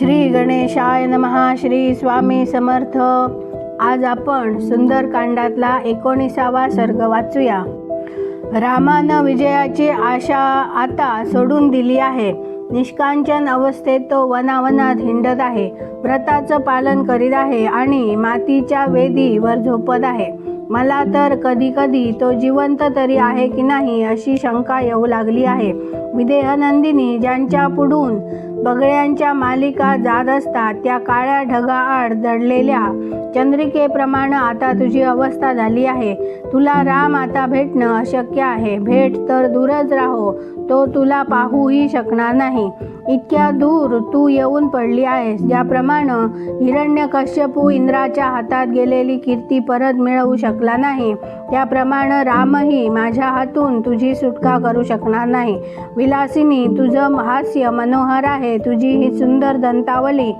श्री गणेशाय नमहा श्री स्वामी समर्थ. आज आपण सुंदरकांडातला एकोणीसावा सर्ग वाचूया. रामानं विजयाची आशा आता सोडून दिली आहे. निष्कांचन अवस्थेत तो वनावनात हिंडत आहे. व्रताचं पालन करीत आहे आणि मातीच्या वेदीवर झोपत आहे. मला तर कधी कधी तो जिवंत तरी आहे की नाही अशी शंका येऊ लागली आहे. विदेहनंदिनी ज्यांच्या पुढून बगळ्यांच्या मालिका जात असतात. त्या काळ्या ढगाआड दडलेल्या चंद्रिकेप्रमाणे आता तुझी अवस्था झाली आहे. तुला राम आता भेटणं अशक्य आहे. भेट तर दूरच राहो. तो तुला पाहूही शकणार नाही. इतक्या दूर तू येऊन पडली आहेस ज्याप्रमाणे हिरण्यकश्यपू इंद्राच्या हातात गेलेली कीर्ती परत मिळवू शकला नाही त्याप्रमाणे रामही माझ्या हातून तुझी सुटका करू शकणार नाही. विलासिनी तुझं हास्य मनोहर आहे तुझी ही सुंदर दंतावली.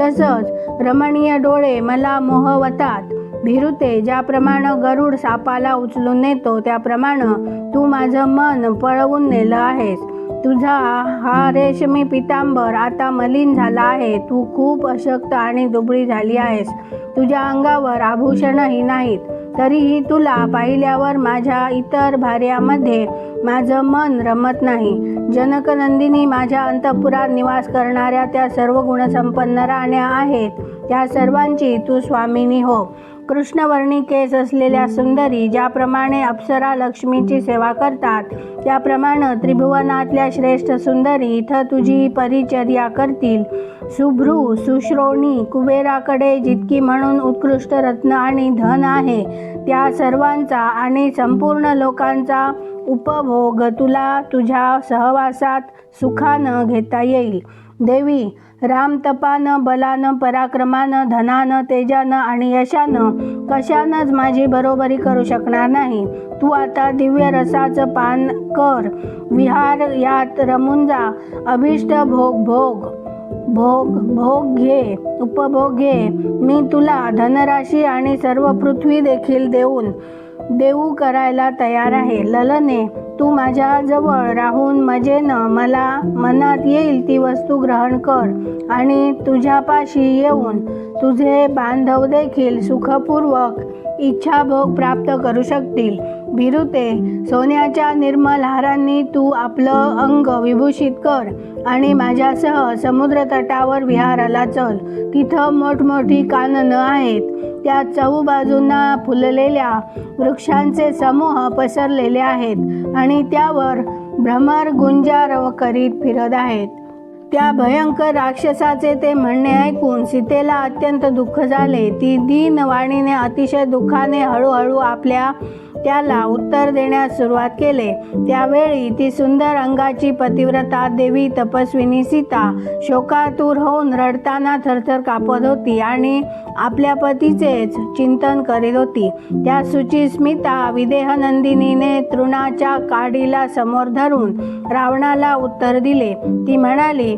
तसंच रमणीय डोळे मला मोहवतात. भिरुते ज्याप्रमाणे गरुड सापाला उचलून नेतो त्याप्रमाणे तू माझं मन पळवून नेलं आहेस. तुझा हा रेशमी पितांबर. आता मलिन झाला आहे. तू खूप अशक्त आणि दुबळी झाली आहेस. तुझ्या अंगावर आभूषणही नाहीत. तरीही तुला पाहिल्यावर माझ्या इतर भार्यामध्ये माझं मन रमत नाही. जनकनंदिनी माझ्या अंतपुरात निवास करणाऱ्या त्या सर्व गुणसंपन्न राण्या आहेत. त्या सर्वांची तू स्वामिनी हो. कृष्णवर्णी केस असलेल्या सुंदरी ज्याप्रमाणे अप्सरा लक्ष्मीची सेवा करतात त्याप्रमाणे त्रिभुवनातल्या श्रेष्ठ सुंदरी इथं तुझी परिचर्या करतील. सुभ्रू सुश्रोणी कुबेराकडे जितकी म्हणून उत्कृष्ट रत्न आणि धन आहे त्या सर्वांचा आणि संपूर्ण लोकांचा उपभोग तुला तुझ्या सहवासात सुखानं घेता येईल. देवी रामतपानं बलानं पराक्रमानं धनानं तेजानं आणि यशानं कशानंच माझी बरोबरी करू शकणार नाही. तू आता दिव्य रसाचं पान कर. विहार यात रमून जा. अभिष्ट भोग भोग. भोग भोग घे. उपभोग घे. मी तुला धनराशी आणि सर्व पृथ्वी देखील देऊन देऊ करायला तयार आहे. ललने तू माझ्याजवळ राहून मजेनं मला मनात येईल ती वस्तू ग्रहण कर आणि तुझ्यापाशी येऊन तुझे बांधव देखील सुखपूर्वक इच्छाभोग प्राप्त करू शकतील. भिरुते. सोन्याच्या निर्मल हारांनी तू आपलं अंग विभूषित कर आणि माझ्यासह समुद्र तटावर विहाराला चल. तिथं मोठमोठी काननं आहेत. त्या चहूबाजूंना फुललेल्या वृक्षांचे समूह पसरलेले आहेत आणि त्यावर भ्रमर गुंजार करीत फिरत आहेत. त्या भयंकर राक्षसाचे ते म्हणणे ऐकून सीतेला अत्यंत दुःख झाले. ती दीन वाणीने अतिशय दुःखाने हळूहळू आपल्या त्याला उत्तर देण्यास सुरुवात केले. त्यावेळी ती सुंदर अंगाची पतिव्रता देवी तपस्विनी सीता शोकातूर होऊन रडताना थरथर कापत होती आणि आपल्या पतीचेच चिंतन करीत होती. त्या सुचिस्मिता विदेहनंदिनीने तृणाच्या काडीला समोर धरून रावणाला उत्तर दिले. ती म्हणाली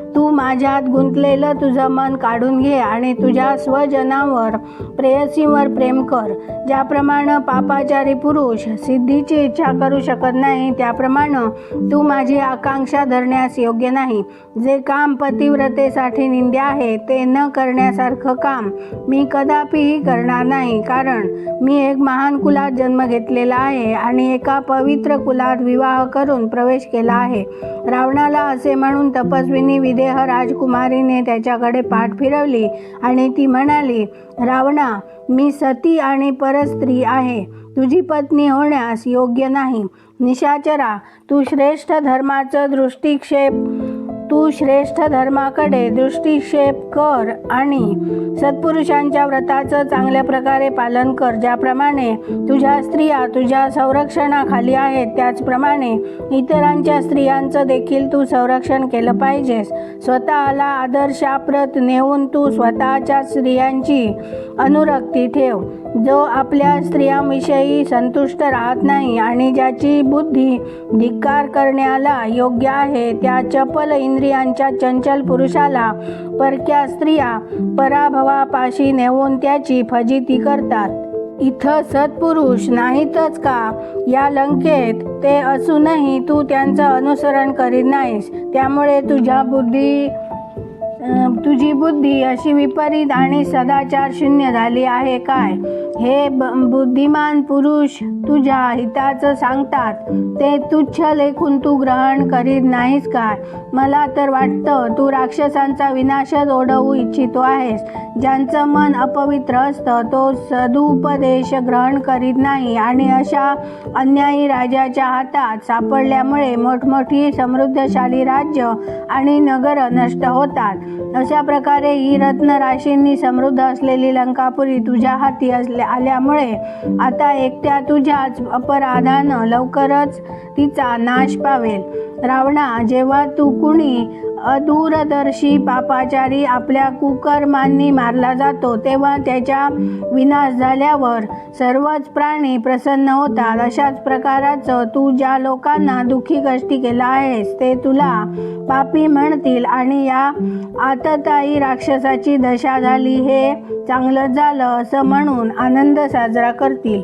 तू माझ्यात गुंतलेलं तुझं मन काढून घे आणि तुझ्या स्वजनावर प्रेयसीवर प्रेम कर. ज्याप्रमाणे पापाचारी पुरुष सिद्धीची इच्छा करू शकत नाही त्याप्रमाणे तू माझी आकांक्षा धरण्यास योग्य नाही. जे काम पतिव्रतेसाठी निंदे आहे ते न करण्यासारखं काम मी कदापिही करणार नाही कारण मी एक महान कुलात जन्म घेतलेला आहे आणि एका पवित्र कुलात विवाह करून प्रवेश केला आहे. रावणाला असे म्हणून तपस्विनी विदेह राजकुमारीने त्याच्याकडे पाठ फिरवली आणि ती म्हणाली रावणा मी सती आणि परस्त्री आहे. तुझी पत्नी होण्यास योग्य नाही. निशाचरा तू श्रेष्ठ धर्माचं दृष्टिक्षेप तू श्रेष्ठ धर्माकडे दृष्टिक्षेप कर आणि सत्पुरुषांच्या व्रताचं चांगल्या प्रकारे पालन कर ज्याप्रमाणे तुझ्या स्त्रिया तुझ्या संरक्षणाखाली आहेत त्याचप्रमाणे इतरांच्या स्त्रियांचं देखील तू संरक्षण केलं पाहिजेस. स्वतःला आदर्शाप्रत नेऊन तू स्वतःच्या स्त्रियांची अनुरक्ती ठेव. जो आपल्या स्त्रियांविषयी संतुष्ट राहत नाही आणि ज्याची बुद्धी धिक्कार करण्याला योग्य आहे त्या चपल इंद्रियांच्या चंचल पुरुषाला परक्या स्त्रिया पराभवापाशी नेऊन त्याची फजिती करतात. इथं सत्पुरुष नाहीतच का? या लंकेत ते असूनही तू त्यांचं अनुसरण करीत नाहीस. त्यामुळे तुझ्या बुद्धी तुझी बुद्धी अशी विपरीत आणि सदाचार शून्य झाली आहे काय? हे ब बुद्धिमान पुरुष तुझ्या हिताचं सांगतात. ते तुच्छ लेखून तू ग्रहण करीत नाहीस काय? मला तर वाटतं तू राक्षसांचा विनाशच ओढवू इच्छितो आहेस. ज्यांचं मन अपवित्र असतं तो सदुपदेश ग्रहण करीत नाही आणि अशा अन्यायी राजाच्या हातात सापडल्यामुळे मोठमोठी समृद्धशाली राज्य आणि नगर नष्ट होतात. अशा प्रकारे ही रत्नराशींनी समृद्ध असलेली लंकापुरी तुझ्या हाती असले आल्यामुळे आता एकट्या तुझ्याच अपराधानं लवकरच तिचा नाश पावेल. रावणा जेव्हा तू कुणी अदूरदर्शी पापाचारी आपल्या कुकर्मांनी मारला जातो तेव्हा त्याच्या विनाश झाल्यावर सर्वच प्राणी प्रसन्न होतात. अशाच प्रकाराचं तू ज्या लोकांना दुःखी कष्टी केला आहेस ते तुला पापी म्हणतील आणि या आतताई राक्षसाची दशा झाली हे चांगलं झालं असं म्हणून आनंद साजरा करतील.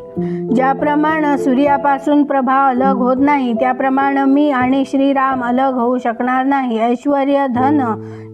ज्याप्रमाणे सूर्यापासून प्रभा अलग होत नाही त्याप्रमाणे मी आणि श्रीराम अलग होऊ शकणार नाही. ऐश्वर्य धन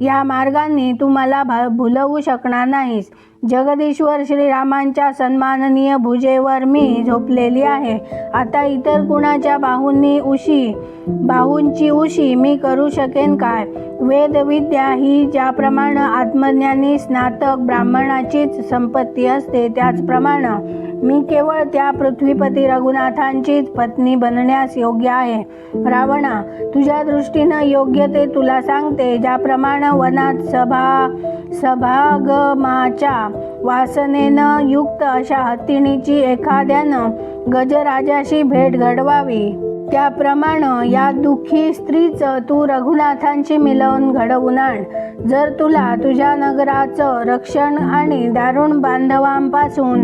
या मार्गांनी तुम्हाला भा भुलवू शकणार नाहीस. जगदीश्वर श्रीरामांच्या सन्माननीय भुजेवर मी झोपलेली आहे. आता इतर कुणाच्या बाहूंनी उशी बाहूंची उशी मी करू शकेन काय? वेदविद्या ही ज्याप्रमाणे आत्मज्ञानी स्नातक ब्राह्मणाचीच संपत्ती असते त्याचप्रमाणे मी केवळ त्या पृथ्वीपती रघुनाथांचीच पत्नी बनण्यास योग्य आहे. रावणा तुझ्या दृष्टीनं योग्य ते तुला सांगते ज्याप्रमाणे वनात सभा सभागमाच्या वासनेनं युक्त अशा हत्तीणीची एखाद्यानं गजराजाशी भेट घडवावी. त्याप्रमाणे या दुःखी स्त्रीचं तू रघुनाथांची मिलवून घडवून आण. जर तुला तुझ्या नगराचं रक्षण आणि दारुण बांधवांपासून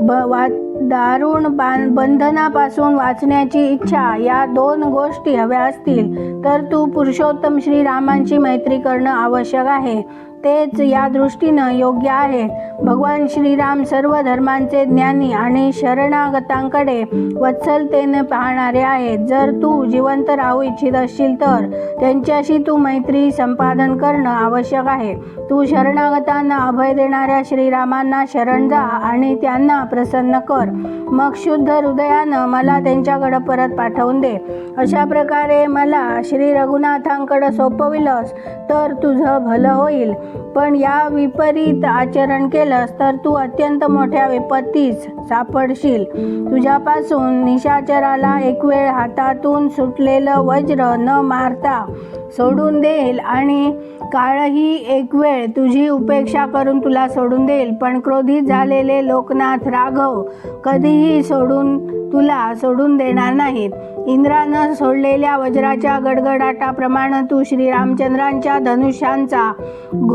ब वा दारुण बां बंधनापासून वाचण्याची इच्छा या दोन गोष्टी हव्या असतील तर तू पुरुषोत्तम श्रीरामांची मैत्री करणं आवश्यक आहे. तेच या दृष्टीनं योग्य आहे. भगवान श्रीराम सर्व धर्मांचे ज्ञानी आणि शरणागतांकडे वत्सलतेने पाहणारे आहेत. जर तू जिवंत राहू इच्छित असशील तर त्यांच्याशी तू मैत्री संपादन करणं आवश्यक आहे. तू शरणागतांना अभय देणाऱ्या श्रीरामांना शरण जा आणि त्यांना प्रसन्न कर. मग शुद्ध हृदयानं मला त्यांच्याकडं परत पाठवून दे. अशा प्रकारे मला श्री रघुनाथांकडं सोपविलंस तर तुझं भलं होईल. पण या विपरीत आचरण केलंस तर तू अत्यंत मोठ्या विपत्तीस सापडशील. तुझ्यापासून निशाचराला एक वेळ हातातून सुटलेलं वज्र न मारता सोडून देईल आणि काळही एक वेळ तुझी उपेक्षा करून तुला सोडून देईल. पण क्रोधित झालेले लोकनाथ राघव कधीही सोडून तुला सोडून देणार नाहीत. इंद्रानं सोडलेल्या वज्राच्या गडगडाटाप्रमाणे तू श्रीरामचंद्रांच्या धनुष्यांचा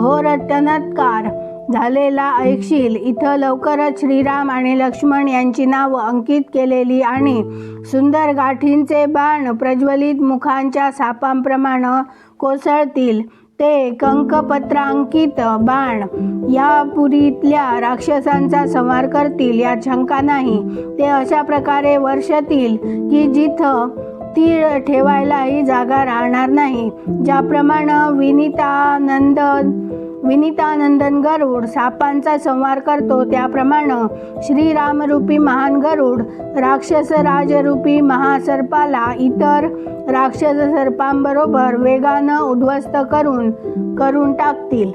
घोर अत्यनत्कार झालेला ऐकशील. इथं लवकरच श्रीराम आणि लक्ष्मण यांची नावं अंकित केलेली आणि सुंदर गाठींचे बाण प्रज्वलित मुखांच्या सापांप्रमाणे कोसळतील. ते कंकपत्रांकित बाण या पुरीतल्या राक्षसांचा संवार करतील. यात शंका नाही. ते अशा प्रकारे वर्षतील की जिथं तीळ ठेवायलाही जागा राहणार नाही. ज्याप्रमाणे विनितानंद विनितानंदन गरुड सापांचा संवार करतो त्याप्रमाणे श्रीरामरूपी महान गरुड राक्षस राजरूपी महासर्पाला इतर राक्षस सर्पांबरोबर वेगानं उद्ध्वस्त करून करून टाकतील.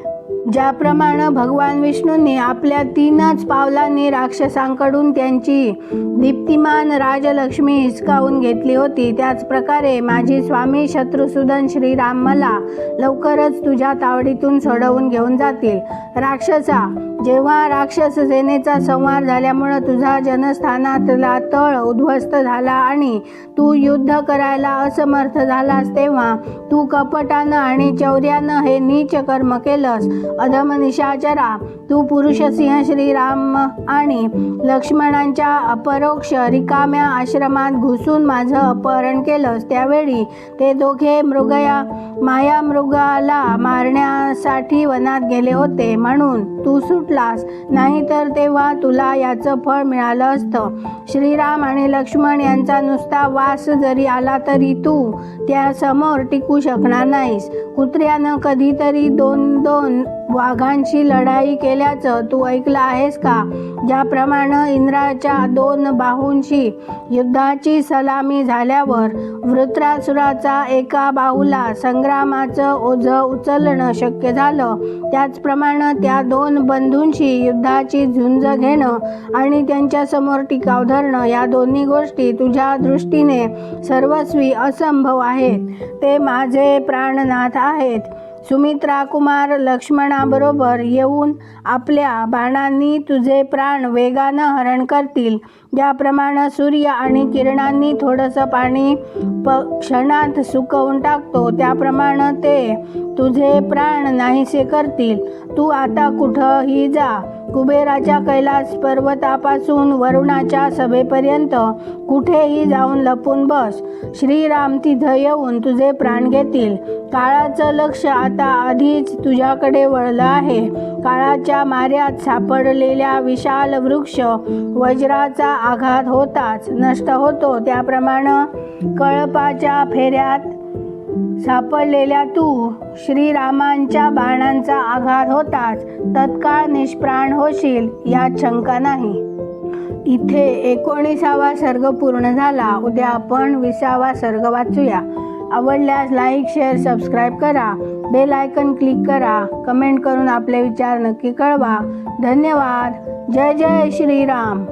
ज्याप्रमाणे भगवान विष्णूने आपल्या तीनच पावलांनी राक्षसांकडून त्यांची दीप्तिमान राजलक्ष्मी हिसकावून घेतली होती. त्याच प्रकारे माझी स्वामी शत्रुसूदन श्रीराम मला लवकरच तुझ्या तावडीतून सोडवून घेऊन जातील. राक्षसा जेव्हा राक्षस सेनेचा संहार झाल्यामुळं तुझा जनस्थानातला तळ उद्ध्वस्त झाला आणि तू युद्ध करायला असमर्थ झालास तेव्हा तू कपटानं आणि चौर्यानं हे नीच कर्म केलंस. अधम निशाचरा तू पुरुषसिंह श्रीराम आणि लक्ष्मणांच्या अपरोक्ष रिकाम्या आश्रमात घुसून माझं अपहरण केलंस. त्यावेळी ते दोघे मृगया माया मृगाला मारण्यासाठी वनात गेले होते. म्हणून तू सुटलास नाहीतर तेव्हा तुला याचं फळ मिळालं असतं. श्रीराम आणि लक्ष्मण यांचा नुसता वास जरी आला तरी तू त्या समोर टिकू शकणार नाहीस. कुत्र्यानं कधीतरी दोन दोन वाघांशी लढाई केल्याचं तू ऐकलं आहेस का? ज्याप्रमाणे इंद्राच्या दोन बाहूंशी युद्धाची सलामी झाल्यावर वृत्रासुराचा एका बाहूला संग्रामाचं ओझं उचलणं शक्य झालं. त्याचप्रमाणे त्या दोन बंधू बंधूंशी युद्धाची झुंज घेणं आणि त्यांच्यासमोर टिकाव धरणं या दोन्ही गोष्टी तुझ्या दृष्टीने सर्वस्वी असंभव आहेत. ते माझे प्राणनाथ आहेत. सुमित्रा कुमार लक्ष्मणाबरोबर येऊन आपल्या बाणांनी तुझे प्राण वेगानं हरण करतील. ज्याप्रमाणे सूर्य आणि किरणांनी थोडंसं पाणी प क्षणात सुकवून टाकतो त्याप्रमाणे ते तुझे प्राण नाहीसे करतील. तू आता कुठंही जा. कुबेराच्या कैलास पर्वतापासून वरुणाच्या सभेपर्यंत कुठेही जाऊन लपून बस. श्रीराम तिथं येऊन तुझे प्राण घेतील. काळाचं लक्ष आता आधीच तुझ्याकडे वळलं आहे. काळाच्या माऱ्यात सापडलेल्या विशाल वृक्ष वज्राचा आघात होताच नष्ट होतो. त्याप्रमाणे कळपाच्या फेऱ्यात सापडलेल्या तू श्रीरामांच्या बाणांचा आघात होताच. तत्काळ निष्प्राण होशील यात शंका नाही. इथे एकोणीसावा सर्ग पूर्ण झाला. उद्या आपण विसावा सर्ग वाचूया. आवडल्यास लाईक शेअर सबस्क्राईब करा. बेल आयकन क्लिक करा. कमेंट करून आपले विचार नक्की कळवा. धन्यवाद. जय जय श्रीराम.